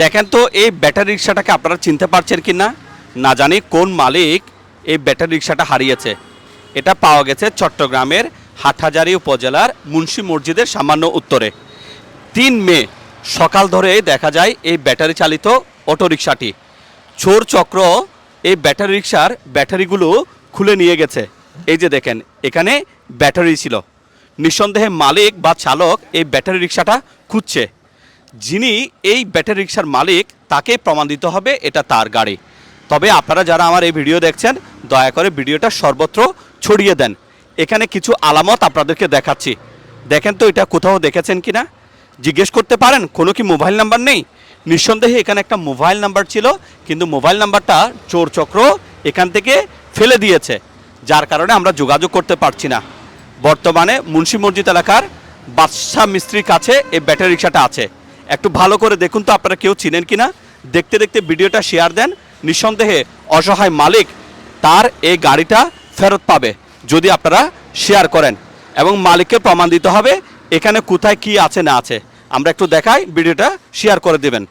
দেখেন তো, এই ব্যাটারি রিক্সাটাকে আপনারা চিনতে পারছেন কি না? না জানি কোন মালিক এই ব্যাটারি রিক্সাটা হারিয়েছে। এটা পাওয়া গেছে চট্টগ্রামের হাটহাজারী উপজেলার মুন্সি মসজিদের সামান্য উত্তরে। তিন মে, সকাল ধরে দেখা যায় এই ব্যাটারি চালিত অটোরিকশাটি। চোর চক্র এই ব্যাটারি রিক্সার ব্যাটারিগুলো খুলে নিয়ে গেছে। এই যে দেখেন, এখানে ব্যাটারি ছিল। নিঃসন্দেহে মালিক বা চালক এই ব্যাটারি রিক্সাটা খুঁজছে। যিনি এই ব্যাটারি রিক্সার মালিক, তাকে প্রমাণ দিতে হবে, এটা তার গাড়ি। তবে আপনারা যারা আমার এই ভিডিও দেখছেন, দয়া করে ভিডিওটা সর্বত্র ছড়িয়ে দেন। এখানে কিছু আলামত আপনাদেরকে দেখাচ্ছি। দেখেন তো এটা কোথাও দেখেছেন কি না জিজ্ঞেস করতে পারেন, কোনো কি মোবাইল নাম্বার নেই? নিঃসন্দেহে এখানে একটা মোবাইল নাম্বার ছিল, কিন্তু মোবাইল নাম্বারটা চোর চক্র এখান থেকে ফেলে দিয়েছে, যার কারণে আমরা যোগাযোগ করতে পারছি না। বর্তমানে মুন্সি মসজিদ এলাকার বাদশাহ মিস্ত্রির কাছে এই ব্যাটারি রিক্সাটা আছে। একটু ভালো করে দেখুন তো আপনারা কেউ চিনেন কিনা। দেখতে দেখতে ভিডিওটা শেয়ার দেন। নিঃসন্দেহে অসহায় মালিক তার এই গাড়িটা ফেরত পাবে যদি আপনারা শেয়ার করেন এবং মালিককে প্রমাণ দিতে হবে এখানে কোথায় কি আছে না আছে। আমরা একটু দেখাই, ভিডিওটা শেয়ার করে দেবেন।